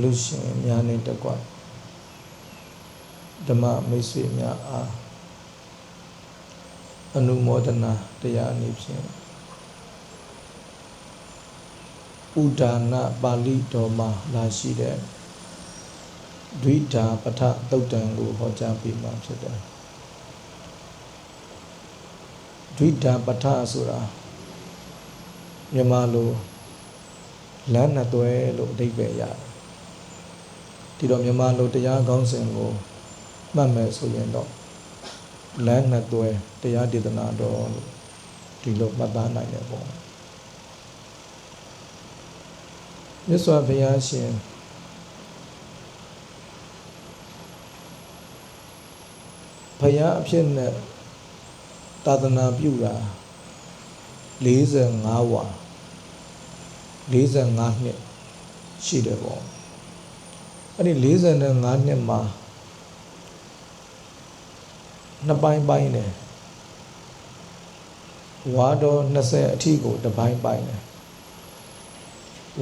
လူရှင်များနဲ့တကွဓမ္မမိတ်ဆွေများအားအနုမောဒနာတရားအနေဖြင့်ဥဒါနာပါဠိတော်မှာလာရှိတဲ့ဒွိဓာပထသုတ်တံကိုဟောကြားပေးမှာဖြစ်တယ်ဒွိဓာပထဆိုတာမြန်မာလိုလမ်းနှစ်သွဲလို့အဓိပ္ပာယ်ရတယ် ဒီတော့မြန်မာလိုတရားကောင်းစဉ်ကိုမှတ်မယ်ဆိုရင်တော့လမ်းနှစ်သွဲတရားဒေသနာတော်လို့ဒီလိုမှတ်သားနိုင်တယ်ပေါ့မြတ်စွာဘုရားရှင်ဘုရားအဖြစ်နဲ့သာသနာပြုတာ45ဝါ45နှစ်ရှိတယ်ပေါ့ အဲ့ဒီ45နှစ်မှာနှစ်ပိုင်းပိုင်းတယ်ဝါတော်20အထိကိုတစ်ပိုင်းပိုင်းတယ်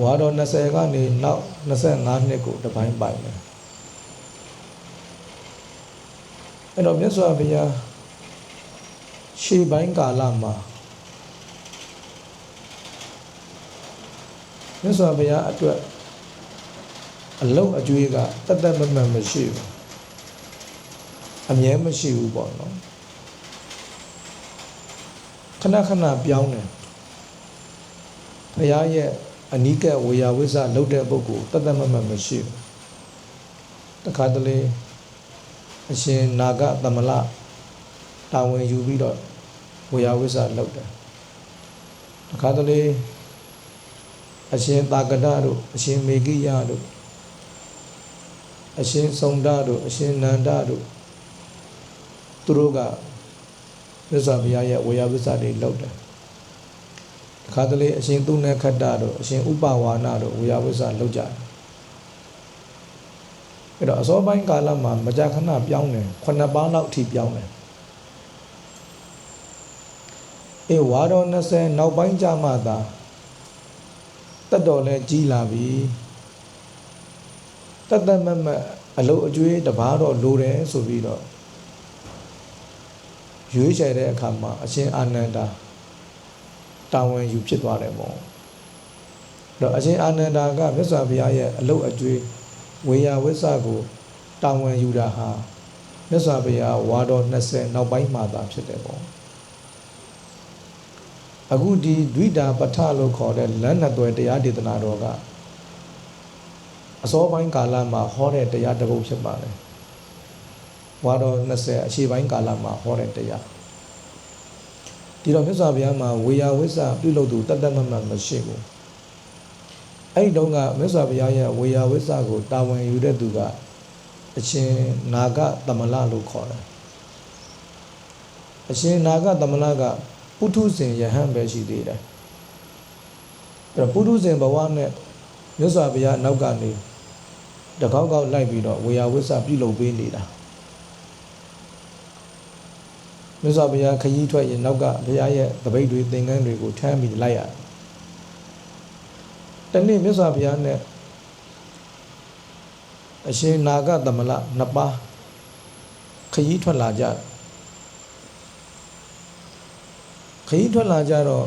ဝါတော်20ကနေနောက်25နှစ်ကိုတစ်ပိုင်းပိုင်းတယ်အဲ့တော့မြတ်စွာဘုရားရှေးပိုင်းကာလမှာမြတ်စွာဘုရားအတွက် အလုတ်အကျွေးကတတ်တတ်မတ်မတ်မရှိဘူးအမြဲမရှိဘူးပေါ့နော်ခဏခဏပြောင်းတယ်ဘုရားရဲ့အနိကဝေယဝိဇ္ဇလုတ်တဲ့ပုဂ္ဂိုလ်တတ်တတ်မတ်မတ်မရှိဘူးတခါတလေအရှင်နာဂသမလတာဝန်ယူပြီးတော့ဝေယဝိဇ္ဇလုတ်တယ်တခါတလေအရှင်သာကတတို့အရှင်မေဂိယတို့ အရှင်စုံဒတို့အရှင်နန္ဒတို့သူတို့ကမြတ်စွာဘုရားရဲ့ဝေယဝိဇ္ဇတွေလောက်တယ်တခါတလေအရှင်သူနေခတ္တတို့အရှင်ဥပဝါနတို့ဝေယဝိဇ္ဇလောက်ကြတယ်အဲ့တော့အစောပိုင်းကာလမှာမကြာခဏပြောင်းတယ်ခုနှစ်ပါးလောက်အထိပြောင်းတယ်အေးဝါတော်20နောက်ပိုင်းကြမှသာတက်တော်လဲကြီးလာပြီ တက်တက်မတ်မတ်အလုတ်အကျွေးတပားတော့လိုတယ်ဆိုပြီးတော့ရွေးချယ်တဲ့အခါမှာအရှင်အာနန္ဒာတာဝန်ယူဖြစ်သွားတယ်ပေါ့တော့အရှင်အာနန္ဒာကမြတ်စွာဘုရားရဲ့အလုတ်အကျွေးဝေယဝိဆကိုတာဝန်ယူတာဟာမြတ်စွာဘုရားဝါတော်20နောက်ပိုင်းမှာသာဖြစ်တယ်ပေါ့အခုဒီဒွိတာပဋ္ဌလို့ခေါ်တဲ့လမ်းနှစ်သွယ်တရားဒေသနာတော်က အစောပိုင်းကာလမှာဟောတဲ့တရားတစ်ပုဒ်ဖြစ်ပါတယ်။ဝါတော်20အရှေ့ပိုင်းကာလမှာဟောတဲ့တရားဒီတော့မြတ်စွာဘုရားမှာဝေယဝိဇ္ဇပြုလုပ်သူတတ်တတ်မှတ်မှတ်မရှိဘူး။အဲ့ဒီတုန်းကမြတ်စွာဘုရားရဲ့ဝေယဝိဇ္ဇကိုတာဝန်ယူတဲ့သူကအရှင်နာဂသမလလို့ခေါ်တယ်။အရှင်နာဂသမလကပုထုဇဉ်ယဟန်ပဲရှိသေးတယ်အဲ့တော့ပုထုဇဉ်ဘဝနဲ့မြတ်စွာဘုရားနောက်ကနေ တကောက်ကောက်လိုက်ပြီးတော့ဝေယဝိဆပြုလုပ်ပေးနေတာမြတ်စွာဘုရားခရီးထွက်ရင်နောက်ကဘုရားရဲ့တပိတ်တွေသင်္ကန်းတွေကိုထမ်းပြီးလိုက်ရတယ်တနေ့မြတ်စွာဘုရားနဲ့အရှင်နာဂသမလနှစ်ပါးခရီးထွက်လာကြတယ်ခရီးထွက်လာကြတော့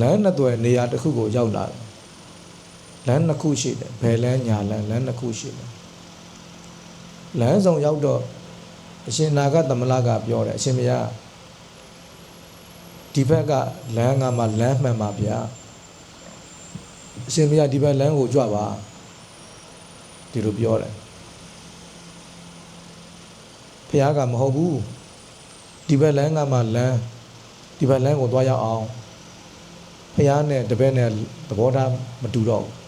လမ်းနှစ်သွယ်နေရာတစ်ခုကိုရောက်လာတယ် လမ်းနှစ်ခုရှိတယ်ဘယ်လမ်းညာလမ်းလမ်းနှစ်ခုရှိတယ်လမ်းဆောင်ရောက်တော့အရှင်နာဂသမလကပြောတယ်အရှင်မယားဒီဘက်ကလမ်းကမှလမ်းမှန်ပါဗျာအရှင်မယားဒီဘက်လမ်းကိုကြွပါဒီလိုပြောတယ်ဖះကမဟုတ်ဘူးဒီဘက်လမ်းကမှလမ်းဒီဘက်လမ်းကိုသွားရောက်အောင်ဖះနဲ့တပည့်နဲ့သဘောထားမတူတော့ဘူး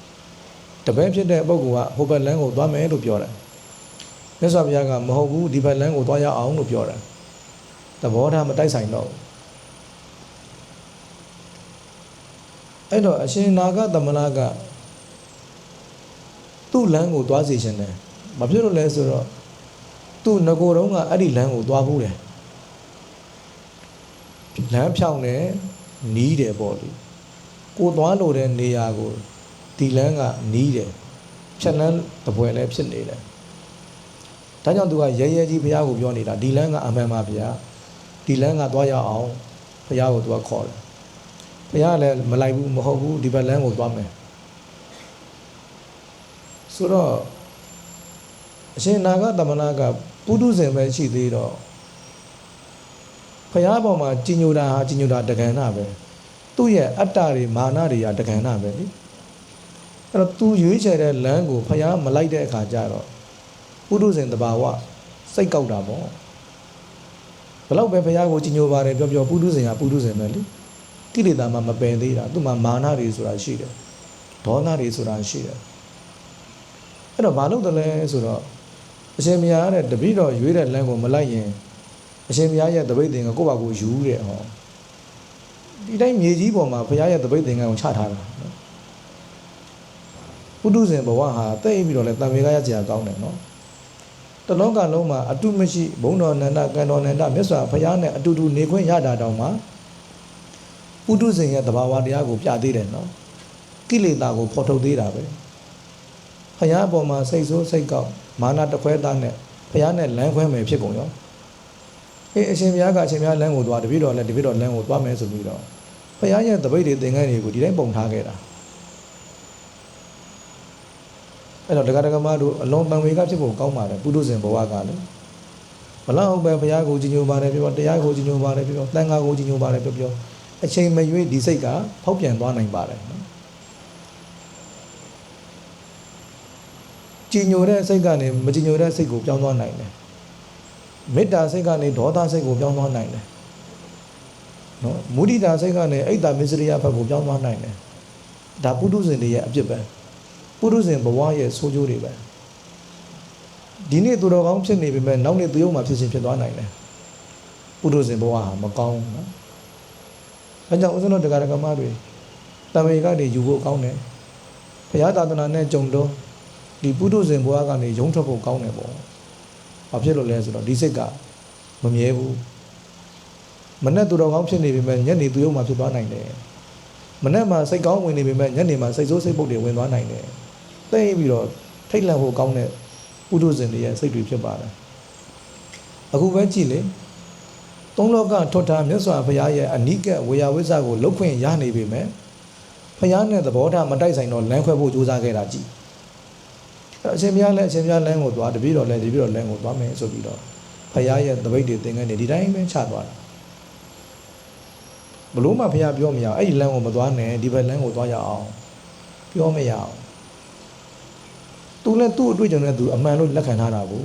တပည့်ဖြစ်တဲ့ပုဂ္ဂိုလ်ကဟိုဘက်လမ်းကိုသွားမယ်လို့ပြောတယ်မြတ်စွာဘုရားကမဟုတ်ဘူးဒီဘက်လမ်းကိုသွားရောက်အောင်လို့ပြောတယ်သဘောထားမတိုက်ဆိုင်တော့ဘူးအဲ့တော့အရှင်နာဂသမလကသူ့လမ်းကိုသွားစီခြင်းတယ်မဖြစ်လို့လဲဆိုတော့သူ့ငကိုယ်တုံးကအဲ့ဒီလမ်းကိုသွားဘူးတယ်လမ်းဖြောင်းတယ်နီးတယ်ပေါ့လေကိုသွားလို့တဲ့နေရာကို ဒီလမ်းကနီးတယ်ဖြတ်လန်းတပွဲလည်းဖြစ်နေတယ်ဒါကြောင့်သူကရဲရဲကြီးဘုရားကိုပြောနေတာဒီလမ်းကအမှန်ပါဗျာဒီလမ်းကသွားရအောင်ဘုရားကိုသူကခေါ်တယ်ဘုရားလည်းမလိုက်ဘူးမဟုတ်ဘူးဒီဘက်လမ်းကိုသွားမယ်ဆိုတော့အရှင်နာဂသမဏကပုထုဇဉ်ပဲရှိသေးတော့ဘုရားပေါ်မှာကြီးညိုတာဟာကြီးညိုတာတက္ကနာပဲသူ့ရဲ့အတ္တတွေမာနတွေကတက္ကနာပဲလေ အဲ့တော့သူရွေးချယ်တဲ့လမ်းကိုဘုရားမလိုက်တဲ့အခါကျတော့ပုထုဇဉ်တဘာဝစိတ်ကောက်တာပေါ့ဘယ်တော့ပဲဘုရားကိုကြီးညိုပါတယ်ပြောပြောပုထုဇဉ်ကပုထုဇဉ်ပဲလေကိလေသာမှမပယ်သေးတာသူ့မှာမာနတွေဆိုတာရှိတယ်ဒေါသတွေဆိုတာရှိတယ်အဲ့တော့ဘာလို့တလဲဆိုတော့အရှင်မယားတဲ့တပိတော့ရွေးတဲ့လမ်းကိုမလိုက်ရင်အရှင်ဘုရားရဲ့တပိတ်သင်္ကကိုယ့်ဘာကိုယူတဲ့ဟောဒီတိုင်းမြေကြီးပေါ်မှာဘုရားရဲ့တပိတ်သင်္ကကိုချထားတာနော် ပုထုဇဉ်ဘဝဟာတိတ်ပြီးတော့လဲတံမေကရကြကောင်းတယ်နော်တလောကလုံးမှာအတုမရှိဘုံတော်နန္ဒကံတော်နန္ဒမြတ်စွာဘုရားနဲ့အတူတူနေခွင့်ရတာတောင်မှပုထုဇဉ်ရဲ့တဘာဝတရားကိုပြသေးတယ်နော်ကိလေသာကိုဖော်ထုတ်သေးတာပဲဘုရားအပေါ်မှာစိတ်ဆိုးစိတ်ကောက်မာနတခွဲသားနဲ့ဘုရားနဲ့လမ်းခွဲမယ်ဖြစ်ကုန်ရောအေးအရှင်ဘုရားကအရှင်ဘုရားလမ်းကိုသွားတပည့်တော်လည်းတပည့်တော်လမ်းကိုသွားမယ်ဆိုပြီးတော့ဘုရားရဲ့တပိတ်တွေသင်္ကန်းတွေကိုဒီတိုင်းပုံထားခဲ့တာ အဲ့တော့ဒကာဒကာမတို့အလုံးတန်ဝေကဖြစ်ဖို့ကောင်းပါတယ်ပုထုဇဉ်ဘဝကလည်းဘလောက်ပဲဘုရားကိုကြီးညိုပါတယ်ပြောတရားကိုကြီးညိုပါတယ်ပြောတန်ခါကိုကြီးညိုပါတယ်ပြောပြောအချိန်မရွေးဒီစိတ်ကဖောက်ပြန်သွားနိုင်ပါတယ်နော်ကြီးညိုတဲ့စိတ်ကနေမကြီးညိုတဲ့စိတ်ကိုပြောင်းသွားနိုင်တယ်မေတ္တာစိတ်ကနေဒေါသစိတ်ကိုပြောင်းသွားနိုင်တယ်နော်မုဒိတာစိတ်ကနေအိတ်တာမစ္စရိယဘက်ကိုပြောင်းသွားနိုင်တယ်ဒါပုထုဇဉ်တွေရဲ့အပြစ်ပဲ ပုထုဇဉ်ဘဝရဲ့ဆိုးကျိုးတွေပဲဒီနေ့သူတော်ကောင်းဖြစ်နေပေမဲ့နောက်နေ့သူရုံမှာဖြစ်ချင်းဖြစ်သွားနိုင်တယ်ပုထုဇဉ်ဘဝဟာမကောင်းဘူးနော်အဲကြောင့်ဦးဇင်းတို့တရားဓမ္မတွေတမေကနေယူဖို့ကောင်းတယ်ဘုရားသာသနာနဲ့ကြုံတော့ဒီပုထုဇဉ်ဘဝကနေရုံထွက်ဖို့ကောင်းတယ်ပေါ့ဘာဖြစ်လို့လဲဆိုတော့ဒီစိတ်ကမမြဲဘူးမနဲ့သူတော်ကောင်းဖြစ်နေပေမဲ့ညနေသူရုံမှဖြစ်သွားနိုင်တယ်မနဲ့မှာစိတ်ကောင်းဝင်နေပေမဲ့ညနေမှာစိတ်ဆိုးစိတ်ပုတ်တွေဝင်သွားနိုင်တယ် သိပြီးတော့ထိတ်လန့်ဖို့ကောင်းတဲ့ပုထုဇဉ်တွေရဲ့စိတ်တွေဖြစ်ပါတယ်အခုပဲကြည့်လေသုံးလောကထွတ်တာမြတ်စွာဘုရားရဲ့အနိကဝေယဝိဇ္ဇကိုလုတ်ခွင့်ရနေပေမဲ့ဘုရားနဲ့သဘောထားမတိုက်ဆိုင်တော့လမ်းခွဲဖို့ကြိုးစားခဲ့တာကြည့်အဲ့တော့အရှင်ဘုရားလည်းအရှင်ဘုရားလမ်းကိုသွားတပည့်တော်လည်းတပည့်တော်လမ်းကိုသွားမယ်ဆိုပြီးတော့ဘုရားရဲ့တပိတ်တွေသင်္ကန်းတွေဒီတိုင်းပဲချသွားတာဘလို့မှဘုရားပြောမရအောင်အဲ့ဒီလမ်းကိုမသွားနဲ့ဒီဘက်လမ်းကိုသွားရအောင်ပြောမရအောင် သူလည်းသူ့အတွေ့အကြုံနဲ့သူအမှန်လို့လက်ခံထားတာကို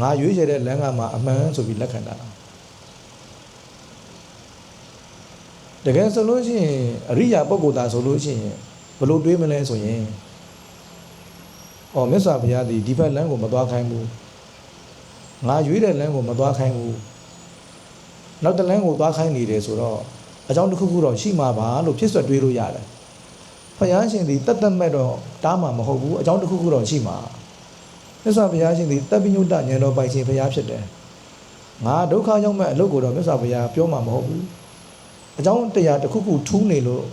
ငါရွေးချယ်တဲ့လမ်းကမှအမှန်ဆိုပြီးလက်ခံထားတာတကယ်ဆိုလို့ရှိရင်အရိယာပုဂ္ဂိုလ်သားဆိုလို့ရှိရင်ဘလို့တွေးမလဲဆိုရင်။အော်မြတ်စွာဘုရားသည်ဒီဘက်လမ်းကိုမသွားခိုင်းဘူး။ငါရွေးတဲ့လမ်းကိုမသွားခိုင်းဘူး။နောက်တစ်လမ်းကိုသွားခိုင်းနေတယ်ဆိုတော့အကြောင်းတစ်ခုခုတော့ရှိမှာပါလို့ဖြစ်ဆွက်တွေးလို့ရတယ်။ ဘုရားရှင်သည်တတ်တတ်မဲ့တော့တားမှာမဟုတ်ဘူးအကြောင်းတစ်ခုခုတော့ရှိမှာ။မြတ်စွာဘုရားရှင်သည်တပ်ပိညုတဉာဏ်တော်ပိုင်ရှင်ဘုရားဖြစ်တယ်။ငါဒုက္ခရောက်မဲ့အလုပ်ကိုတော့မြတ်စွာဘုရားပြောမှာမဟုတ်ဘူး။အကြောင်းတရားတစ်ခုခုထူးနေလို့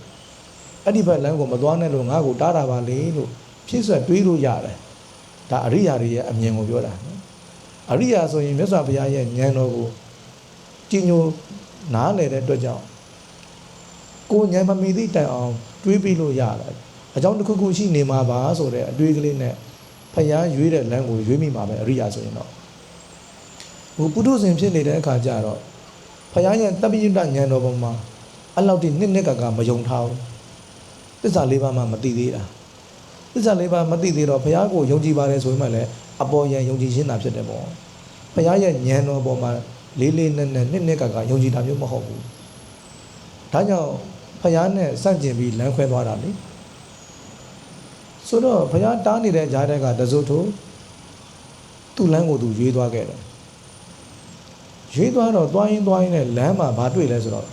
အဲ့ဒီဘက်လမ်းကိုမသွားနဲ့လို့ငါ့ကိုတားတာပါလေလို့ဖြစ်ဆွတွေးလို့ရတယ်ဒါအရိယာတွေရဲ့အမြင်ကိုပြောတာနော်အရိယာဆိုရင်မြတ်စွာဘုရားရဲ့ဉာဏ်တော်ကိုကြည်ညိုနားလည်တဲ့အတွက်ကြောင့်ကိုယ်ဉာဏ်မမီသည့်တိုင်အောင် တွေးပြီးလို့ရတယ်အကြောင်းတစ်ခုခုရှိနေမှာပါဆိုတဲ့အတွေးကလေးနဲ့ဖယားရွေးတဲ့လမ်းကိုရွေးမိမှာပဲအရိယာဆိုရင်တော့ဟိုပုထုဇဉ်ဖြစ်နေတဲ့အခါကျတော့ဖယားရဲ့တပိယတဉာဏ်တော်ပေါ်မှာအဲ့လောက်ထိနှစ်နှစ်ကကမယုံထားဘူးသစ္စာလေးပါးမှမသိသေးတာသစ္စာလေးပါးမသိသေးတော့ဘုရားကိုယုံကြည်ပါတယ်ဆိုမှလည်းအပေါ်ယံယုံကြည်ခြင်းသာဖြစ်တယ်ပေါ့ဘုရားရဲ့ဉာဏ်တော်ပေါ်မှာလေးလေးနက်နက်နှစ်နှစ်ကကယုံကြည်တာမျိုးမဟုတ်ဘူးဒါကြောင့် ဘုရားနဲ့စန့်ကျင်ပြီးလမ်းခွဲသွားတာလေဆိုတော့ဘုရားတားနေတဲ့ကြားတဲ့ကတစိုးထိုးသူ့လမ်းကိုသူရွေးသွားခဲ့တယ်ရွေးသွားတော့သွားရင်သွားရင်လည်းလမ်းမှာဘာတွေ့လဲဆိုတော့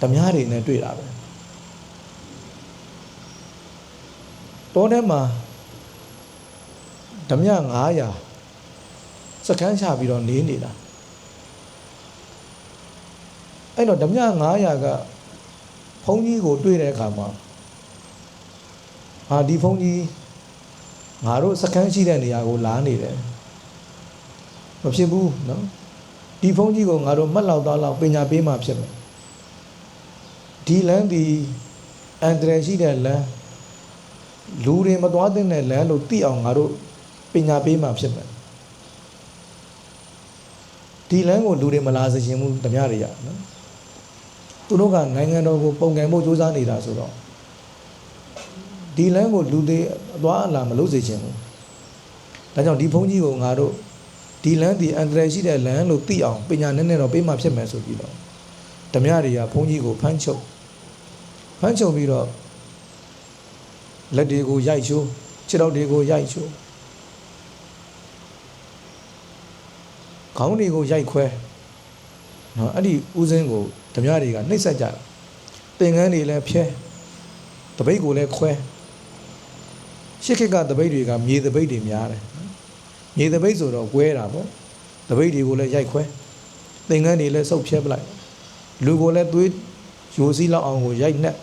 ဓမြတွေနဲ့တွေ့တာပဲတောထဲမှာဓမြ900စကန်းချပြီးတော့နေနေတာအဲ့တော့ဓမြ900ကဘု န်းကြီးကိုတွေ့တဲ့အခါမှာဟာဒီဖုန်းကြီးငါတို့စကန်ရှိတဲ့နေရာကိုလာနေတယ်မဖြစ်ဘူးနော်ဒီဖုန်းကြီးကိုငါတို့မှတ်လောက်သားလောက်ပညာပေးမှဖြစ်မယ်ဒီလမ်းဒီအန်ဒရယ်ရှိတဲ့လမ်းလူတွေမသွားတဲ့လမ်းလို့သိအောင်ငါတို့ပညာပေးမှဖြစ်မယ်ဒီလမ်းကိုလူတွေမလာစေချင်ဘူးတမရတွေရနော် သူတို့ကနိုင်ငံတော်ကိုပုံကံဖို့စူးစမ်းနေတာဆိုတော့ဒီလမ်းကိုလူတွေအသွားအလာမလုပ်စေချင်ဘူးဒါကြောင့်ဒီဘုန်းကြီးကိုငါတို့ဒီလမ်းဒီအန်ဒရယ်ရှိတဲ့လမ်းလို့သိအောင်ပညာနဲ့နဲ့တော့ပေးမှဖြစ်မယ်ဆိုပြီးတော့ဓမြတွေကဘုန်းကြီးကိုဖမ်းချုပ်ဖမ်းချုပ်ပြီးတော့လက်တွေကိုရိုက်ချိုးခြေထောက်တွေကိုရိုက်ချိုးခေါင်းတွေကိုရိုက်ခွဲနော်အဲ့ဒီဥစဉ်ကို ဓမြတွေကနှိပ်စက်ကြတာသင်္ကန်းတွေလည်းဖျဲတပိတ်ကိုလည်းခွဲရှစ်ခေတ်ကတပိတ်တွေကမြေတပိတ်တွေများတယ်မြေတပိတ်ဆိုတော့ကွဲတာပေါ့တပိတ်တွေကိုလည်းရိုက်ခွဲသင်္ကန်းတွေလည်းစုပ်ဖြဲပလိုက်လူကိုလည်းသွေးယိုစီးလောက်အောင်ကိုရိုက်နှက်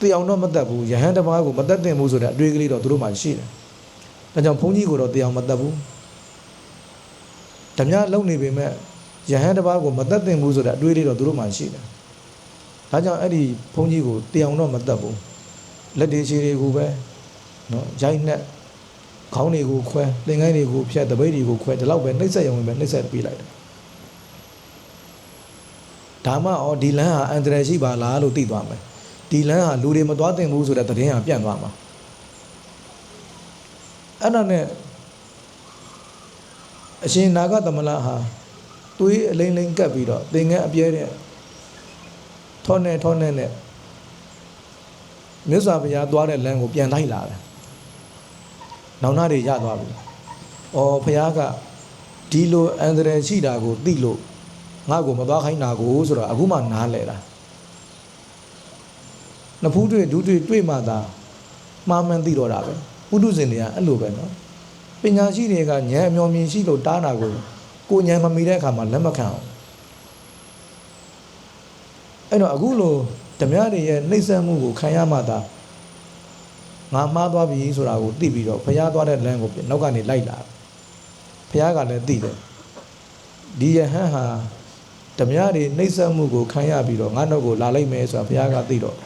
တေအောင်တော့မတတ်ဘူးယဟန်တစ်ပါးကိုမတတ်သင့်ဘူးဆိုတဲ့အတွေ့အကလေးတော့သူတို့မှရှိတယ်ဒါကြောင့်ဘုန်းကြီးကိုတော့တေအောင်မတတ်ဘူးဓမြလုံနေပေမဲ့ ယဟန်တစ်ပါးကိုမတတ်သင့်ဘူးဆိုတဲ့အတွေ့အလေးတော့သူတို့မှရှိတယ်ဒါကြောင့်အဲ့ဒီဘုန်းကြီးကိုတေအောင်တော့မတတ်ဘူးလက်တွေခြေတွေကိုပဲနော်ရိုက်နှက်ခေါင်းတွေကိုခွဲသင်္ကန်းတွေကိုဖြတ်တပိတ်တွေကိုခွဲဒီလောက်ပဲနှိမ့်ဆက်ရုံပဲနှိမ့်ဆက်ပေးလိုက်တယ်ဒါမှဩဒီလမ်းဟာအန္တရာယ်ရှိပါလားလို့သိသွားမယ်ဒီလမ်းဟာလူတွေမသွားသင့်ဘူးဆိုတဲ့သတင်းဟာပြန့်သွားမှာအဲ့ဒါနဲ့အရှင်နာဂသမလဟာ သွေးအလိမ့်လိမ့်ကပ်ပြီးတော့သင်္ကန်းအပြဲတဲ့ထောနဲ့ထောနဲ့နဲ့မြတ်စွာဘုရားသွားတဲ့လမ်းကိုပြန်လိုက်လာတယ်။နောင်နာတွေရသွားပြီ။အော်ဘုရားကဒီလိုအန္တရာယ်ရှိတာကိုသိလို့ငါ့ကိုမသွားခိုင်းတာကိုဆိုတော့အခုမှနားလဲတာ။နဖူးတွေ့ဒူးတွေ့တွေ့မှသာမှားမှန်းသိတော့တာပဲ။ပုထုဇဉ်တွေကအဲ့လိုပဲနော်။ပညာရှိတွေကဉာဏ်အမျော်မြင်ရှိလို့တားတာကို ကိုဉာဏ်မမီတဲ့အခါမှာလက်မခံအောင်။အဲ့တော့အခုလိုဓမြတွေရဲ့နှိမ့်ဆက်မှုကိုခံရမှသာငါမှားသွားပြီဆိုတာကိုသိပြီးတော့ဘုရားသွားတဲ့လမ်းကိုနောက်ကနေလိုက်လာဘုရားကလည်းသိတယ်ဒီယဟန်ဟာဓမြတွေနှိမ့်ဆက်မှုကိုခံရပြီးတော့ငါတော့ကိုလာလိုက်မယ်ဆိုတာဘုရားကသိတော့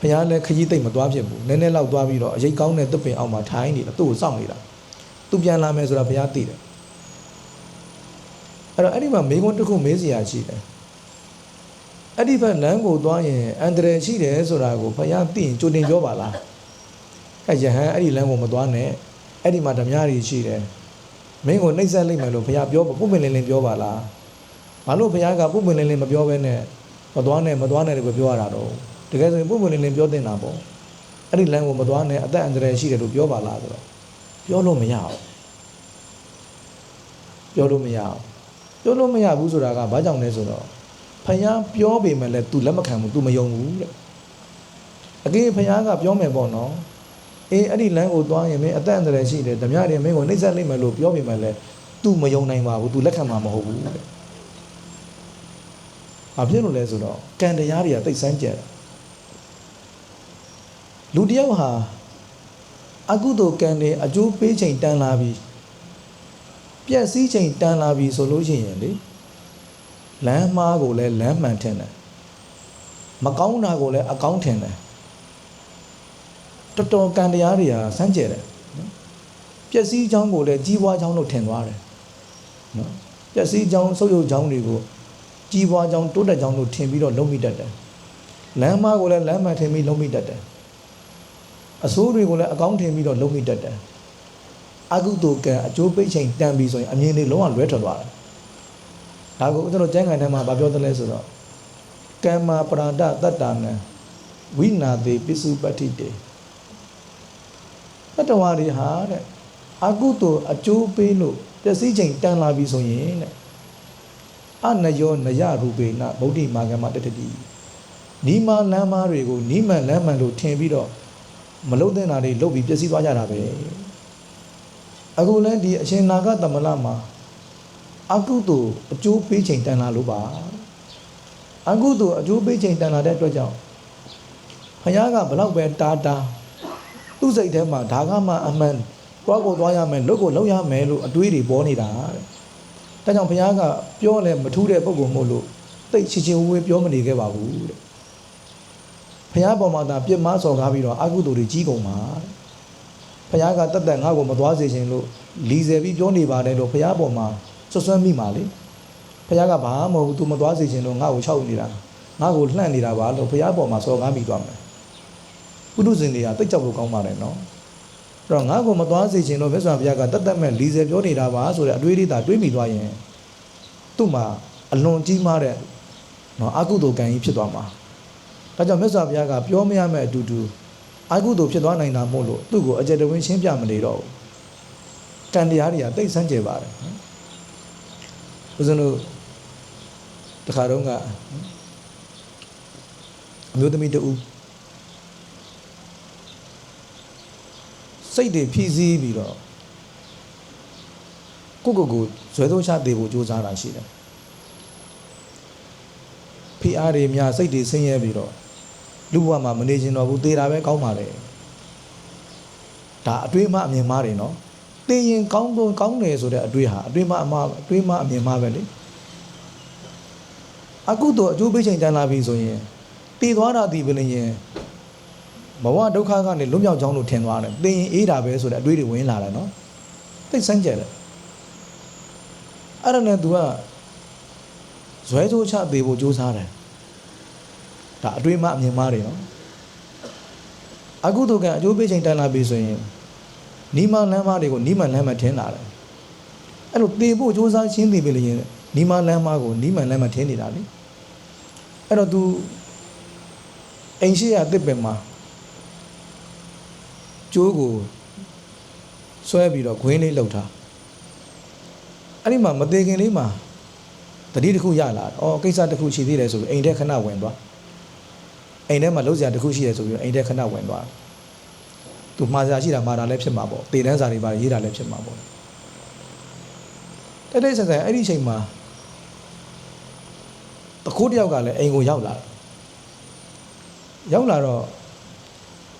ဘုရားလည်းခကြီးသိမ့်မသွားဖြစ်ဘူးနည်းနည်းလောက်သွားပြီးတော့အရေးကောင်းတဲ့သစ်ပင်အောက်မှာထိုင်းနေတာသူ့ကိုစောင့်နေတာသူပြန်လာမယ်ဆိုတာဘုရားသိတယ် အဲ့တော့အဲ့ဒီမှာမိကုန်းတစ်ခုမေးစရာရှိတယ်အဲ့ဒီဘက်လမ်းကိုသွားရင်အန္တရာယ်ရှိတယ်ဆိုတာကိုဘုရားသိရင်ကြိုတင်ပြောပါလားအဲ့ယဟန်အဲ့ဒီလမ်းကိုမသွားနဲ့အဲ့ဒီမှာဓမြတွေရှိတယ်မင်းကိုနှိပ်စက်လိုက်မယ်လို့ဘုရားပြောပုပ္ပင်လင်းလင်းပြောပါလားဘာလို့ဘုရားကပုပ္ပင်လင်းလင်းမပြောဘဲနဲ့မသွားနဲ့မသွားနဲ့လို့ပြောရတာတော့တကယ်ဆိုရင်ပုပ္ပင်လင်းလင်းပြောတင်တာပေါ့အဲ့ဒီလမ်းကိုမသွားနဲ့အသက်အန္တရာယ်ရှိတယ်လို့ပြောပါလားဆိုတော့ပြောလို့မရဘူးပြောလို့မရဘူး ပြောလို့မရဘူးဆိုတာကဘာကြောင့်လဲဆိုတော့ဖယားပြောပေမဲ့လည်း तू လက်မခံဘူး तू မယုံဘူးတဲ့အကေဖယားကပြောမယ်ပေါ့နော်အေးအဲ့ဒီလမ်းကိုသွားရင်မင်းအသက်အန္တရာယ်ရှိတယ်ဓမြတွေမင်းကိုနှိမ့်ဆက်လိုက်မယ်လို့ပြောပေမဲ့လည်း तू မယုံနိုင်ပါဘူး तू လက်ခံမှာမဟုတ်ဘူးတဲ့ဘာဖြစ်လို့လဲဆိုတော့ကံတရားတွေကတိတ်ဆန်းကြတယ်လူတယောက်ဟာအကုသိုလ်ကံတွေအကျိုးပေးချိန်တန်လာပြီ ပြည့်စည်ချိန်တန်လာပြီဆိုလို့ရှိရင်လေလမ်းမားကိုလည်းလမ်းမှန်ထင်တယ်မကောင်းတာကိုလည်းအကောင်းထင်တယ်တော်တော်ကံတရားတွေဟာစမ်းကြဲတယ်နော်ပျက်စီးချောင်းကိုလည်းကြီးပွားချောင်းလို့ထင်သွားတယ်နော်ပျက်စီးချောင်းဆုပ်ယုပ်ချောင်းတွေကိုကြီးပွားချောင်းတိုးတက်ချောင်းလို့ထင်ပြီးတော့လုံးမိတတ်တယ်လမ်းမားကိုလည်းလမ်းမှန်ထင်ပြီးလုံးမိတတ်တယ်အဆိုးတွေကိုလည်းအကောင်းထင်ပြီးတော့လုံးမိတတ်တယ် အကုသိုလ်ကံအကျိုးပိတ်ချိန်တန်ပြီဆိုရင်အမြင်တွေလုံးဝလွဲထွက်သွားတယ်ဒါကိုကျွန်တော်ကျမ်းဂန်ထဲမှာဗာပြောတယ်လဲဆိုတော့ကမ္မာပရာဒတတ္တနံဝိနာတိပစ္စုပတ္တိတေတတဝါတွေဟာတဲ့အကုသိုလ်အကျိုးပေးလို့ပျက်စီးချိန်တန်လာပြီဆိုရင်တဲ့အနယောနယရူပေနဗုဒ္ဓမာဂမတတတိနီမလမ်းမားတွေကိုနီးမှန်လမ်းမှန်လို့ထင်ပြီးတော့မလုံတဲ့နာတွေလုတ်ပြီးပျက်စီးသွားကြတာပဲ အခုလည်းဒီအရှင်နာဂသမလမှာအကုသိုလ်အကျိုးပေးချိန်တန်လာလို့ပါအကုသိုလ်အကျိုးပေးချိန်တန်လာတဲ့အတွက်ကြောင့်ဖယားကဘလောက်ပဲတားတားသူ့စိတ်ထဲမှာဒါကမှအမှန်သွားကိုသွားရမယ်လုပ်ကိုလုပ်ရမယ်လို့အတွေးတွေပေါ်နေတာတဲ့ဒါကြောင့်ဖယားကပြောလဲမထူးတဲ့ပုံကမို့လို့တိတ်ချစ်ချင်းဝေးပြောမနေခဲ့ပါဘူးတဲ့ဖယားပေါ်မှာသာပြစ်မှားစော်ကားပြီးတော့အကုသိုလ်တွေကြီးကုန်ပါတဲ့ ဖယားကတက်တက်ငါ့ကိုမသွားစေချင်လို့လီဆယ်ပြီးပြောနေပါတယ်လို့ဖယားပေါ်မှာဆွဆွဲမိပါလေဖယားကဘာမှမဟုတ်ဘူး तू မသွားစေချင်လို့ငါ့ကိုချောက်နေတာငါ့ကိုလှန့်နေတာပါလို့ဖယားပေါ်မှာစော်ကားမိသွားမယ်ပုထုဇဉ်တွေကတိတ်ကြောက်လို့ကောင်းပါတယ်နော်အဲ့တော့ငါ့ကိုမသွားစေချင်လို့မြတ်စွာဘုရားကတက်တက်မဲ့လီဆယ်ပြောနေတာပါဆိုတဲ့အတွေးလေးသာတွေးမိသွားရင်သူ့မှာအလွန်ကြီးမားတဲ့နော်အကုသိုလ်ကံကြီးဖြစ်သွားမှာဒါကြောင့်မြတ်စွာဘုရားကပြောမရမဲ့အတူတူ အကုသိုလ်ဖြစ်သွားနိုင်တာမို့လို့သူ့ကိုအကြံတဝင်းရှင်းပြမနေတော့ဘူးကံတရားတွေကတိတ်ဆန်းကျယ်ပါတယ်နော်ဦးဇင်းတို့တခါတော့ကအမျိုးသမီးတူစိတ်တွေဖြီးစည်းပြီးတော့ကိုကိုကိုဇွဲသုံးချသေးဖို့ကြိုးစားတာရှိတယ်ဖိအားတွေများစိတ်တွေဆင်းရဲပြီးတော့ လူဘဝမှာမနေချင်တော့ဘူးသေတာပဲကောင်းပါလေဒါအတွေးမှအမြင်မှားတယ်နော်သိရင်ကောင်းတော့ကောင်းတယ်ဆိုတဲ့အတွေးဟာအတွေးမှအမှားအတွေးမှအမြင်မှားပဲလေအခုတော့အကျိုးပေးချိန်တန်လာပြီဆိုရင်တည်သွားတာတည်ပြီလည်းရင်ဘဝဒုက္ခကနေလွတ်မြောက်ကြောင်းလို့ထင်သွားတယ်သိရင်အေးတာပဲဆိုတဲ့အတွေးတွေဝင်လာတယ်နော်သိစမ်းကြတယ်အဲ့ဒါနဲ့ तू ကဇွဲကြိုးချသေးဖို့ကြိုးစားတယ် ဒါအတွေးမှအမြင်မှားတယ်နော်အခုတော့ကအကျိုးပေးချိန်တန်လာပြီဆိုရင်နီမလမ်းမတွေကိုနီမလမ်းမထင်းလာတယ်အဲ့လိုသေဖို့ကြိုးစားချင်းသေပြီလေရင်နီမလမ်းမကိုနီမလမ်းမထင်းနေတာလေအဲ့တော့ तू အိမ်ရှိရတစ်ပင်မှာကျိုးကိုဆွဲပြီးတော့ခွင်းလေးလှုပ်ထားအဲ့ဒီမှာမသေးခင်လေးမှာတတိတစ်ခုရလာတယ်။အော်ကိစ္စတစ်ခုရှိသေးတယ်ဆိုပြီးအိမ်ထဲခဏဝင်သွား။ အိမ်ထဲမှာလုံးစရာတစ်ခုရှိတယ်ဆိုပြီးအိမ်ထဲခဏဝင်သွား။သူမှားစရာရှိတာမှားတာလည်းဖြစ်မှာပေါ့။တေတန်းစာတွေပါရေးတာလည်းဖြစ်မှာပေါ့။တိတ်တိတ်ဆန်ဆန်အဲ့ဒီအချိန်မှာတခိုးတယောက်ကလည်းအိမ်ကိုရောက်လာတယ်။ရောက်လာတော့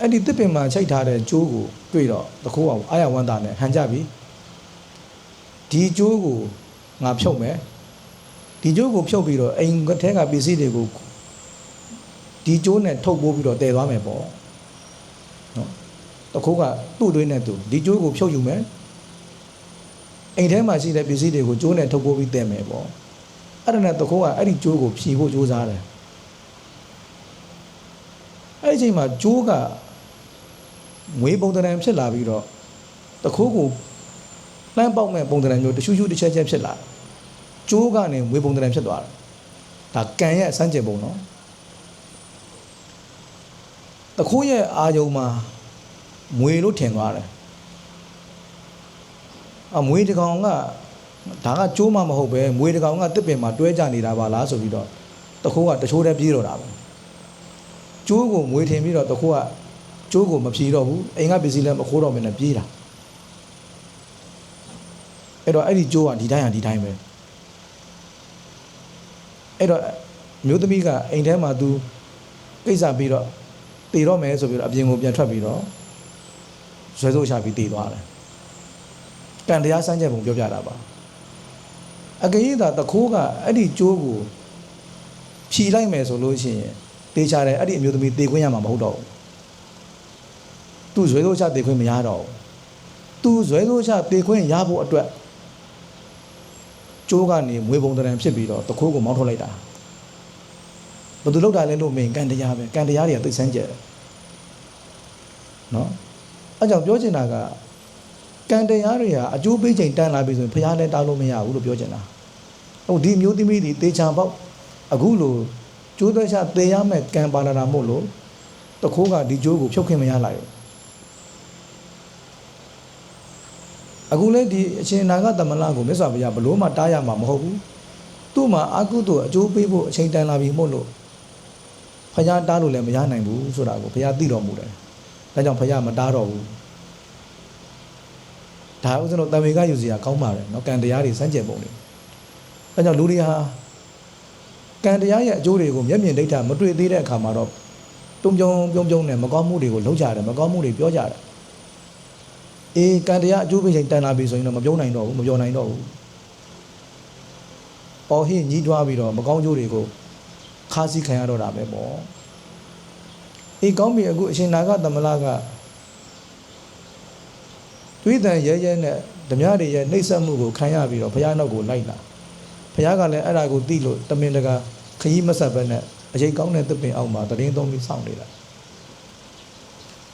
အဲ့ဒီတစ်ပင်မှာချိတ်ထားတဲ့ကျိုးကိုတွေ့တော့တခိုးအောင်အာရဝန္တာနဲ့ဟန်ကြပြီဒီကျိုးကိုငါဖြုတ်မယ်ဒီကျိုးကိုဖြုတ်ပြီးတော့အိမ်ထဲကပစ္စည်းတွေကို ဒီကျိုးနဲ့ထုတ်ပိုးပြီးတော့တည်သွားမယ်ပေါ့နော်တခိုးကသူ့အတွင်းနဲ့သူဒီကျိုးကိုဖြုတ်ယူမယ်အိမ်ထဲမှာရှိတဲ့ပစ္စည်းတွေကိုကျိုးနဲ့ထုတ်ပိုးပြီးတည်မယ်ပေါ့အဲ့ဒါနဲ့တခိုးကအဲ့ဒီကျိုးကိုဖြီဖို့ကြိုးစားတယ်အဲ့ဒီအချိန်မှာကျိုးကငွေပုံတရံဖြစ်လာပြီးတော့တခိုးကိုလှမ်းပေါက်မဲ့ပုံတရံမျိုးတရှူးရှူးတစ်ချက်ချက်ဖြစ်လာကျိုးကနေငွေပုံတရံဖြစ်သွားတယ်ဒါကံရဲ့အစမ်းကျင်ပုံနော် တခိုးရဲ့အာယုံမှာငွေလို့ထင်သွားတယ်အမွေတကောင်ကဒါကကျိုးမှမဟုတ်ပဲမွေတကောင်ကတစ်ပင်မှာတွဲကြနေတာပါလားဆိုပြီးတော့တခိုးကတချိုးတည်းပြေးတော့တာပဲကျိုးကိုမွေထင်ပြီးတော့တခိုးကကျိုးကိုမဖြီးတော့ဘူးအိမ်ကပစ္စည်းလည်းမခိုးတော့မင်းနဲ့ပြေးတာအဲ့တော့အဲ့ဒီကျိုးကဒီတိုင်းဟာဒီတိုင်းပဲအဲ့တော့မျိုးသမီးကအိမ်ထဲမှာ तू ကိစ္စပြီးတော့ တည်တော့မယ်ဆိုပြီးတော့အပြင်ကိုပြန်ထွက်ပြီးတော့ဇွဲစိုးချပြီးတည်သွားတယ်ကံတရားစမ်းချက်ပုံပြောပြတာပါအကရင်သာတခိုးကအဲ့ဒီကျိုးကိုဖြီလိုက်မယ်ဆိုလို့ရှိရင်တေးချတယ်အဲ့ဒီအမျိုးသမီးတေခွင့်ရမှာမဟုတ်တော့ဘူးသူဇွဲစိုးချတေခွင့်မရတော့ဘူးသူဇွဲစိုးချတေခွင့်ရဖို့အတွက်ကျိုးကနေမွေးပုံတရံဖြစ်ပြီးတော့တခိုးကိုမောင်းထုတ်လိုက်တာ ဘယ်သူလောက်တာလဲလို့မင်းကံတရားပဲကံတရားတွေကသိစမ်းကြတယ်နော်အဲကြောင့်ပြောချင်တာကကံတရားတွေဟာအကျိုးပေးချိန်တန်းလာပြီဆိုရင်ဘုရားလည်းတားလို့မရဘူးလို့ပြောချင်တာဟုတ်ဒီမျိုးသမီးတွေတေချာပေါက်အခုလိုကျိုးသက်ချသေရမဲ့ကံပါလာတာမို့လို့တခိုးကဒီကျိုးကိုဖြုတ်ခင်မရလိုက်ဘူးအခုလဲဒီအရှင်နာဂသမလကိုမြတ်စွာဘုရားဘလို့မှတားရမှာမဟုတ်ဘူးသူ့မှာအာကုသို့အကျိုးပေးဖို့အချိန်တန်လာပြီမို့လို့ ဘုရားတားလို့လည်းမရနိုင်ဘူးဆိုတာကိုဘုရားသိတော်မူတယ်ဒါကြောင့်ဘုရားမတားတော့ဘူးဒါဥစဉ်တော့တံမေကယူစီရကောင်းပါတယ်เนาะကံတရားတွေစမ်းကြယ်ပုံတွေဒါကြောင့်လူတွေဟာကံတရားရဲ့အကျိုးတွေကိုမျက်မြင်ဒိဋ္ဌမတွေ့သေးတဲ့အခါမှာတော့ တုံပြုံပြုံပြုံနဲ့မကောင်းမှုတွေကိုလုံးကြတယ်မကောင်းမှုတွေပြောကြတယ်အေးကံတရားအကျိုးပေးချိန်တန်လာပြီဆိုရင်တော့မပြောနိုင်တော့ဘူးမပြောနိုင်တော့ဘူးအော်ဟိညီးတွားပြီးတော့မကောင်းကျိုးတွေကို ခါးစီးခံရတော့တာပဲပေါ့အေးကောင်းပြီအခုအရှင်နာဂသမလကတွေးတန်ရဲရဲနဲ့ဓမြတွေရဲ့နှိမ့်ဆက်မှုကိုခံရပြီးတော့ဘုရားနောက်ကိုလိုက်လာဘုရားကလည်းအဲ့ဒါကိုသိလို့တမင်တကာခရီးမဆက်ဘဲနဲ့အရေးကောင်းတဲ့သစ်ပင်အောက်မှာတရင်သုံးပြီးစောင့်နေတာ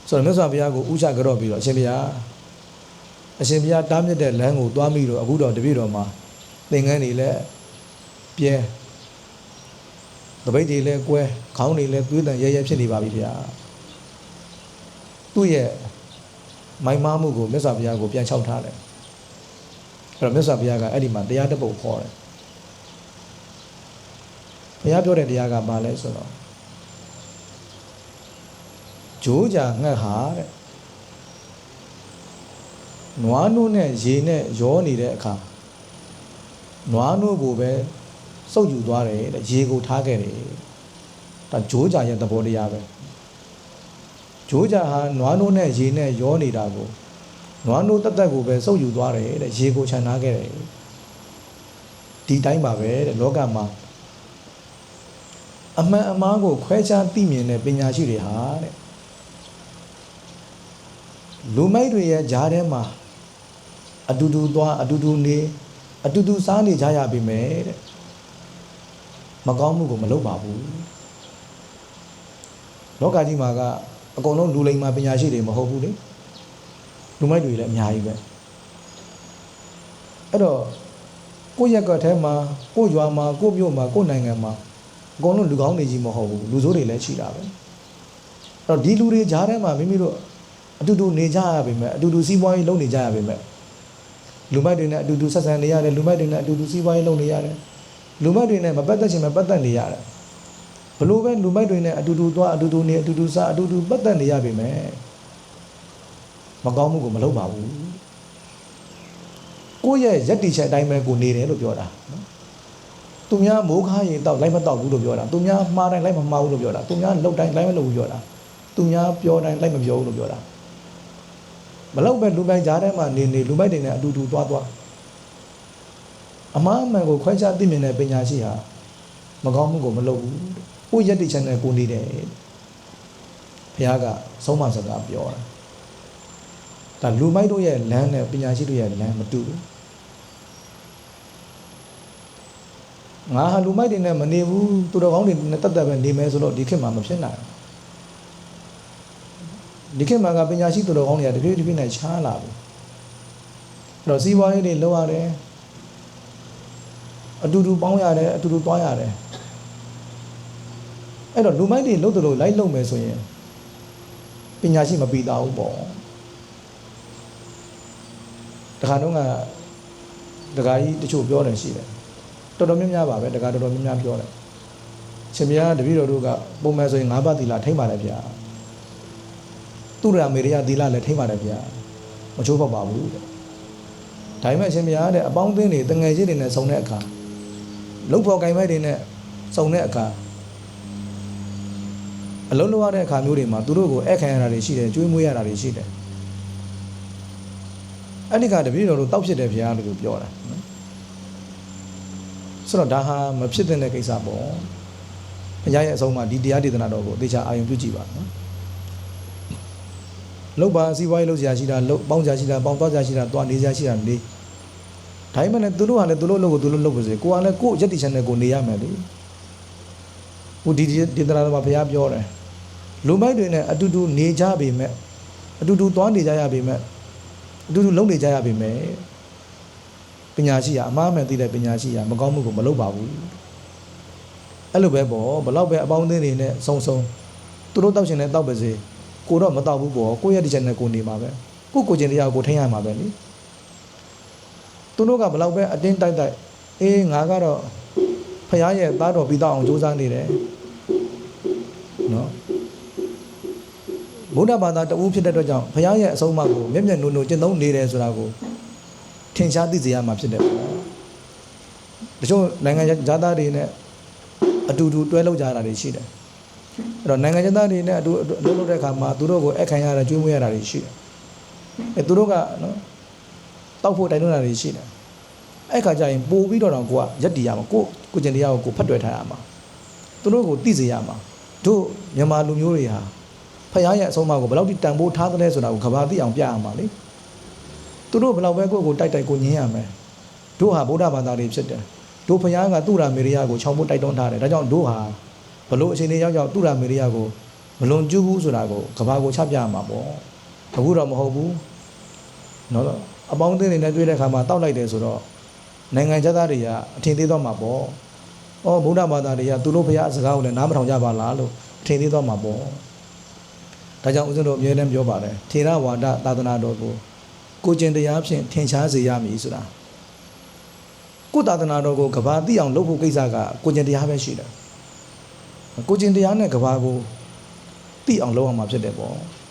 ဆိုတော့မြတ်စွာဘုရားကိုဥချကြော့ပြီးတော့အရှင်ဘုရားအရှင်ဘုရားတားမြစ်တဲ့လမ်းကိုသွားပြီးတော့အခုတော့တပြည့်တော်မှာသင်္ကန်းတွေလည်းပြဲ တပိတ်တွေလည်းကွဲခေါင်းတွေလည်းသွေးတန်ရဲရဲဖြစ်နေပါပြီဗျာသူ့ရဲ့မိုင်မားမှုကိုမြတ်စွာဘုရားကိုပြန်ချောက်ထားတယ်အဲ့တော့မြတ်စွာဘုရားကအဲ့ဒီမှာတရားတစ်ပုဒ်ခေါ်တယ်ဘုရားပြောတဲ့တရားကဘာလဲဆိုတော့ဂျိုးကြငှက်ဟာတဲ့နွားနို့နဲ့ရေနဲ့ရောနေတဲ့အခါနွားနို့ကိုပဲ စုပ်ယူသွားတယ်တဲ့ရေကိုထားခဲ့တယ်ဒါဂျိုးကြရဲ့သဘောတရားပဲဂျိုးကြဟာနွားနို့နဲ့ရေနဲ့ရောနေတာကိုနွားနို့တက်တက်ကိုပဲစုပ်ယူသွားတယ်တဲ့ရေကိုခြံထားခဲ့တယ်ဒီတိုင်းပါပဲတဲ့လောကမှာအမှန်အမှားကိုခွဲခြားသိမြင်တဲ့ပညာရှိတွေဟာတဲ့လူမိုက်တွေရဲ့ဂျားထဲမှာအတူတူသွားအတူတူနေအတူတူစားနေကြရပြီမယ်တဲ့ မကောင်းမှုကိုမလုပ်ပါဘူးလောကကြီးမှာကအကုန်လုံးလူလိမ္မာပညာရှိတွေမဟုတ်ဘူးလေလူမိုက်တွေလည်းအများကြီးပဲအဲ့တော့ကိုယ့်ရက်ကထဲမှာကိုယ့်ရွာမှာကိုယ့်မြို့မှာကိုယ့်နိုင်ငံမှာအကုန်လုံးလူကောင်းတွေကြီးမဟုတ်ဘူးလူဆိုးတွေလည်းရှိတာပဲအဲ့တော့ဒီလူတွေကြားထဲမှာမိမိတို့အတူတူနေကြရပါမယ်အတူတူစီးပွားရေးလုပ်နေကြရပါမယ်လူမိုက်တွေနဲ့အတူတူဆက်ဆံနေရတယ်လူမိုက်တွေနဲ့အတူတူစီးပွားရေးလုပ်နေရတယ် လူမိုက်တွေနဲ့မပတ်သက်ချင်မပတ်သက်နေရတယ်ဘလို့ပဲလူမိုက်တွေနဲ့အတူတူသွားအတူတူနေအတူတူစားအတူတူပတ်သက်နေရပါမယ်မကောင်းမှုကိုမလုပ်ပါဘူးကိုယ့်ရဲ့ရက်တီချက်အတိုင်းပဲကိုနေတယ်လို့ပြောတာနော်သူများမိုးခါရင်တော့လိုက်မတော့ဘူးလို့ပြောတာသူများမှားတိုင်းလိုက်မမှားဘူးလို့ပြောတာသူများလှုပ်တိုင်းလိုက်မလှုပ်ဘူးပြောတာသူများပြောတိုင်းလိုက်မပြောဘူးလို့ပြောတာမလောက်ပဲလူပိုင်ကြားထဲမှာနေနေလူပိုက်တွေနဲ့အတူတူသွားသွား အမှားအမှန်ကိုခွဲခြားသိမြင်တဲ့ပညာရှိဟာမကောင်းမှုကိုမလုပ်ဘူးကိုယ့်ရက်တီချက်နဲ့ကိုနေတယ်ဘုရားကဆုံးမစကားပြောတာဒါလူမိုက်တို့ရဲ့လမ်းနဲ့ပညာရှိတို့ရဲ့လမ်းမတူဘူးငါဟာလူမိုက်တွေနဲ့မနေဘူးသူတော်ကောင်းတွေနဲ့တတ်တတ်ပဲနေမယ်ဆိုတော့ဒီခေတ်မှာမဖြစ်နိုင်ဘူးဒီခေတ်မှာကပညာရှိသူတော်ကောင်းတွေကတဖြည်းဖြည်းနဲ့ရှားလာပြီအဲ့တော့စီးပွားရေးတွေလုပ်ရတယ် အတူတူပေါင်းရတယ်အတူတူသွားရတယ်အဲ့တော့လူမိုက်တွေလုပ်တယ်လို့လိုက်လုပ်မယ်ဆိုရင်ပညာရှိမပြီးသားဘူးပေါ့တခါတော့ကဒကာကြီးတချို့ပြောတယ်ရှိတယ်တော်တော်များများပါပဲဒကာတော်တော်များများပြောတယ်ရှင်မယားတပည့်တော်တို့ကပုံမှန်ဆိုရင်၅ပတ်သီလထိမ့်ပါတယ်ဗျာသူရမေရိယသီလလည်းထိမ့်ပါတယ်ဗျာမချိုးပေါက်ပါဘူးတဲ့ဒါပေမဲ့ရှင်မယားတဲ့အပေါင်းအသင်းတွေတငယ်ချင်းတွေနဲ့ဆုံတဲ့အခါ လုံဖို့ကင်မိုက်တွေနဲ့ဆုံတဲ့အခါအလုံးလုံးရတဲ့အခါမျိုးတွေမှာသူတို့ကိုဧည့်ခံရတာတွေရှိတယ်ကျွေးမွေးရတာတွေရှိတယ်အဲ့ဒီကတပည့်တော်တို့တောက်ဖြစ်တယ်ဗျာလို့ပြောတာနော်ဆိုတော့ဒါဟာမဖြစ်တဲ့ကိစ္စပေါ့ဘုရားရဲ့အဆုံးအမဒီတရားဒေသနာတော်ကိုအသေးချာအာရုံပြုကြည့်ပါနော်လောက်ပါစီးပွားရေးလုပ်စရာရှိတာလောက်ပေါင်းစရာရှိတာပေါင်းသွားစရာရှိတာတွားနေစရာရှိတာနေ ဒါမှမဟုတ်သူတို့ကလည်းသူတို့လုပ်ကိုသူတို့လုပ်ပါစေကိုကလည်းကိုယ့်ရက်တီချန်နဲ့ကိုနေရမယ်လေဟိုဒီဒေသနာတော်မှာဘုရားပြောတယ်လူမိုက်တွေနဲ့အတူတူနေကြပေမဲ့အတူတူသွားနေကြရပေမဲ့အတူတူလုပ်နေကြရပေမဲ့ပညာရှိရအမှားမှန်သိတဲ့ပညာရှိရမကောင်းမှုကိုမလုပ်ပါဘူးအဲ့လိုပဲပေါ့ဘလောက်ပဲအပေါင်းအသင်းတွေနဲ့ဆုံဆုံသူတို့တောက်ရှင်နဲ့တောက်ပါစေကိုတော့မတောက်ဘူးပေါ့ကိုယ့်ရဲ့ဒီချက်နဲ့ကိုနေမှာပဲကိုကိုကျင်တရားကိုထိန်းရမှာပဲလေ သူတို့ကဘလောက်ပဲအတင်းတိုက်တိုက်အေးငါကတော့ဖခင်ရဲ့သားတော်ပြီးတော့အောင်စူးစမ်းနေတယ်နော်ဗုဒ္ဓဘာသာတူဖြစ်တဲ့အတွက်ကြောင့်ဘုရားရဲ့အဆုံးအမကိုမျက်မျက်နှုံနှုံကျင့်သုံးနေတယ်ဆိုတာကိုထင်ရှားသိစေရမှာဖြစ်တယ်ပေါ့တချို့နိုင်ငံသားတွေနဲ့အတူတူတွဲလောက်ကြတာတွေရှိတယ်အဲ့တော့နိုင်ငံသားတွေနဲ့အတူအလုပ်လုပ်တဲ့အခါမှာသူတို့ကိုအခန့်ရတာကျွေးမွေးရတာတွေရှိတယ်အဲသူတို့ကနော် တောက်ဖို့တိုင်တွန်းတာတွေရှိတယ်အဲ့ခါကျရင်ပို့ပြီးတော့တော့ကိုကရက်တီရမှာကိုကိုကျင်တရားကိုကိုဖတ်တွေ့ထားရမှာသူတို့ကိုသိစေရမှာတို့မြန်မာလူမျိုးတွေဟာဖရားရဲ့အဆုံးအမကိုဘယ်လောက်ထိတန်ဖိုးထားသလဲဆိုတာကိုကဘာသိအောင်ပြရမှာလေသူတို့ဘယ်လောက်ပဲကိုယ့်ကိုတိုက်တိုက်ကိုညင်းရမယ်တို့ဟာဗုဒ္ဓဘာသာတွေဖြစ်တယ်တို့ဖရားကသူ့ရာမေရိယကိုခြောက်ဖို့တိုက်တွန်းထားတယ်ဒါကြောင့်တို့ဟာဘလို့အချိန်တွေရောက်ရောက်သူ့ရာမေရိယကိုမလွန်ကျူးဘူးဆိုတာကိုကဘာကိုချပြရမှာပေါ့အခုတော့မဟုတ်ဘူးနော် အပေါင်းအသင်းတွေနဲ့တွေ့တဲ့အခါမှာတောက်လိုက်တယ်ဆိုတော့နိုင်ငံသားတွေကအထင်သေးတော့မှာပေါ့။အော်ဗုဒ္ဓဘာသာတွေကသူတို့ဘုရားစကားကိုလည်းနားမထောင်ကြပါလားလို့အထင်သေးတော့မှာပေါ့။ဒါကြောင့်ဦးဇင်းတို့အမြဲတမ်းပြောပါတယ်ထေရဝါဒသာသနာတော်ကိုကိုကျင်တရားဖြင့်ထင်ရှားစေရမည်ဆိုတာ။ကိုယ်သာသနာတော်ကိုကဘာသိအောင်လုပ်ဖို့ကိစ္စကကိုကျင်တရားပဲရှိတယ်။ကိုကျင်တရားနဲ့ကဘာကိုသိအောင်လုပ်အောင်မှာဖြစ်တယ်ပေါ့။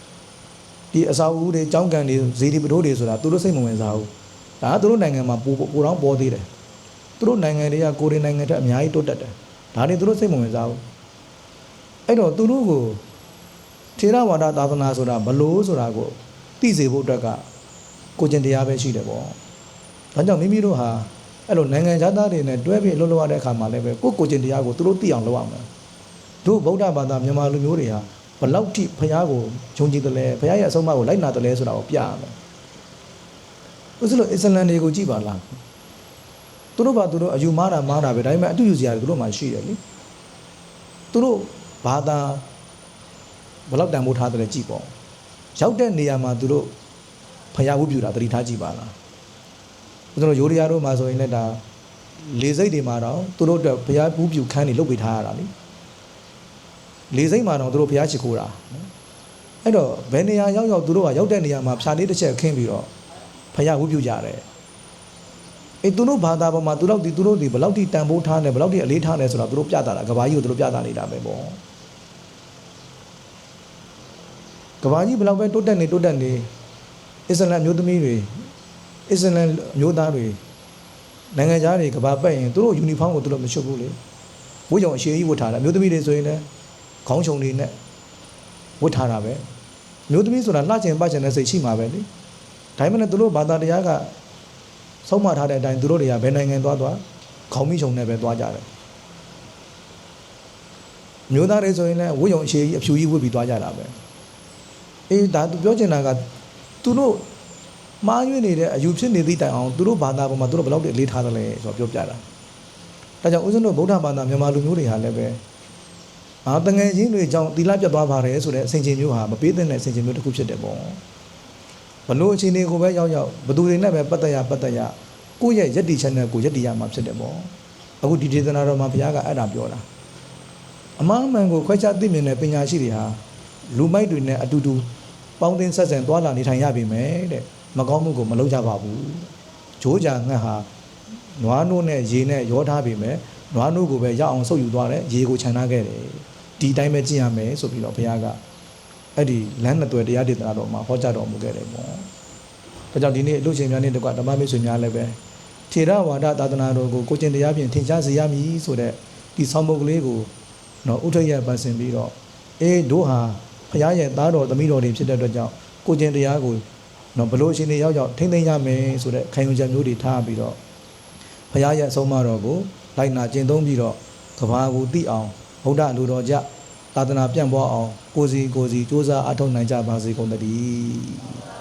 ဒီအစာအုပ်တွေကြောင်းကန်တွေဇေဒီပထိုးတွေဆိုတာသူတို့စိတ်မဝင်စားဘူး။ဒါကသူတို့နိုင်ငံမှာပိုပိုတော့ပေါ်သေးတယ်။သူတို့နိုင်ငံတွေကကိုရီနိုင်ငံထက်အများကြီးတိုးတက်တယ်။ဒါတွေသူတို့စိတ်မဝင်စားဘူး။အဲ့တော့သူတို့ကိုထေရဝါဒသာသနာဆိုတာဘလို့ဆိုတာကိုသိစေဖို့အတွက်ကကိုကျင်တရားပဲရှိတယ်ပေါ့။ဒါကြောင့်မိမိတို့ဟာအဲ့လိုနိုင်ငံသားတွေနဲ့တွဲပြီးအလုပ်လုပ်ရတဲ့အခါမှာလည်းပဲကိုယ့်ကိုကျင်တရားကိုသူတို့သိအောင်လုပ်ရမယ်။တို့ဗုဒ္ဓဘာသာမြန်မာလူမျိုးတွေဟာ ဘလောက်ထိဘုရားကိုယုံကြည်တယ်လဲဘုရားရဲ့အဆုံးအမကိုလိုက်နာတယ်လဲဆိုတာကိုပြရမယ်။ဥစ္စာလို့အစ္စလမ်တွေကိုကြည့်ပါလား။သူတို့ဘာသူတို့အယူမားတာမားတာပဲဒါပေမဲ့အတူယူစရာတွေသူတို့မှရှိတယ်လေ။သူတို့ဘာသာဘလောက်တန်ဖိုးထားတယ်လဲကြည့်ပေါ့။ရောက်တဲ့နေရာမှာသူတို့ဖျားဝုပြူတာတတိထားကြည့်ပါလား။ကျွန်တော်ရိုးရီယာတို့မှာဆိုရင်လည်းဒါလေစိတ်တွေမှာတော့သူတို့အတွက်ဖျားဝုပြူခန်းတွေလုပ်ပေးထားရတာလေ။ လေစိတ်မှာတော့သူတို့ဖျားချစ်ခိုးတာနော်။အဲ့တော့ဘယ်နေရာရောက်ရောက်သူတို့ကရောက်တဲ့နေရာမှာဖြာလေးတစ်ချက်ခင်းပြီးတော့ဖျားဝုပြူကြတယ်။အေးသူတို့ဘာသာပေါ်မှာသူတို့ဒီသူတို့ဒီဘယ်လောက်ထိတန်ဖိုးထားနေဘယ်လောက်ထိအလေးထားနေဆိုတော့သူတို့ပြတာလားကဘာကြီးကိုသူတို့ပြတာနေတာပဲပေါ့။ကဘာကြီးဘယ်လောက်ပဲတိုးတက်နေတိုးတက်နေအစ္စလမ်မျိုးသမီးတွေအစ္စလမ်မျိုးသားတွေနိုင်ငံသားတွေကဘာပတ်ရင်သူတို့ယူနီဖောင်းကိုသူတို့မချွတ်ဘူးလေဝတ်ကြောင်အရှည်ကြီးဝတ်ထားတာမျိုးသမီးတွေဆိုရင်လည်း ခေါင်းချုံတွေနဲ့ဝတ်ထားတာပဲမျိုးသမီးဆိုတာလှချင်ပတ်ချင်တဲ့စိတ်ရှိမှာပဲလေဒါမှမဟုတ်သူတို့ဘာသာတရားကဆုံးမထားတဲ့အတိုင်းသူတို့တွေကဘယ်နိုင်ငံသွားသွားခေါင်းမိချုံနဲ့ပဲသွားကြတယ်မျိုးသားတွေဆိုရင်လည်းဝတ်ကြောင်အရှည်ကြီးအဖြူကြီးဝတ်ပြီးသွားကြတာပဲအေးဒါသူပြောချင်တာကသူတို့မှားယွင်းနေတဲ့အယူဖြစ်နေသည့်တိုင်အောင်သူတို့ဘာသာပေါ်မှာသူတို့ဘယ်လောက်တည်းအလေးထားသလဲဆိုတော့ပြောပြတာဒါကြောင့်ဦးဇင်းတို့ဗုဒ္ဓဘာသာမြန်မာလူမျိုးတွေဟာလည်းပဲ အာတငယ်ချင်းတွေကြောင့်သီလပြတ်သွားပါတယ်ဆိုတဲ့အစဉ်ချင်းမျိုးဟာမပေးတဲ့အစဉ်ချင်းမျိုးတစ်ခုဖြစ်တယ်ပေါ့ဘလို့အခြေအနေကိုပဲရောက်ရောက်ဘသူတွေနဲ့ပဲပတ်သက်ရပတ်သက်ရကိုယ့်ရဲ့ယက်တီချက်နဲ့ကိုယ်ယက်တီရမှာဖြစ်တယ်ပေါ့အခုဒီဒေသနာတော်မှာဘုရားကအဲ့ဒါပြောတာအမှန်မှန်ကိုခွဲခြားသိမြင်တဲ့ပညာရှိတွေဟာလူမိုက်တွေနဲ့အတူတူပေါင်းသင်းဆက်ဆံသွားလာနေထိုင်ရပြီမယ်တဲ့မကောင်းမှုကိုမလုပ်ကြပါဘူးဂျိုးကြငှက်ဟာနွားနို့နဲ့ရေနဲ့ရောထားပြီမယ်နွားနို့ကိုပဲရအောင်ဆုပ်ယူသွားတယ်ရေကိုခြံထားခဲ့တယ် ဒီအတိုင်းပဲကြည့်ရမယ်ဆိုပြီးတော့ဘုရားကအဲ့ဒီလမ်းနှစ်သွယ်တရားဒေသနာတော်မှာဟောကြားတော်မူခဲ့တယ်ပေါ့ဒါကြောင့်ဒီနေ့လူချင်းများနဲ့တကွဓမ္မမိတ်ဆွေများလည်းပဲထေရဝါဒသာသနာတော်ကိုကိုကျင့်တရားဖြင့်ထင်ရှားစေရမည်ဆိုတဲ့ဒီဆောင်းပုဒ်ကလေးကိုတော့ဥထရပတ်စင်ပြီးတော့အေးတို့ဟာဘုရားရဲ့သားတော်သမီးတော်တွေဖြစ်တဲ့အတွက်ကြောင့်ကိုကျင့်တရားကိုနော်ဘလို့အရှင်တွေရောက်ရောက်ထိမ့်သိမ့်ရမယ်ဆိုတဲ့ခံယူချက်မျိုးတွေထားပြီးတော့ဘုရားရဲ့အဆုံးအမတော်ကိုလိုက်နာကျင့်သုံးပြီးတော့ကဘာကိုသိအောင် ဗုဒ္ဓလူတော်ကြသာသနာပြန့်ပွားအောင်ကိုစီကိုစီစ조사အထောက်နိုင်ကြပါစေကုန်သတည်း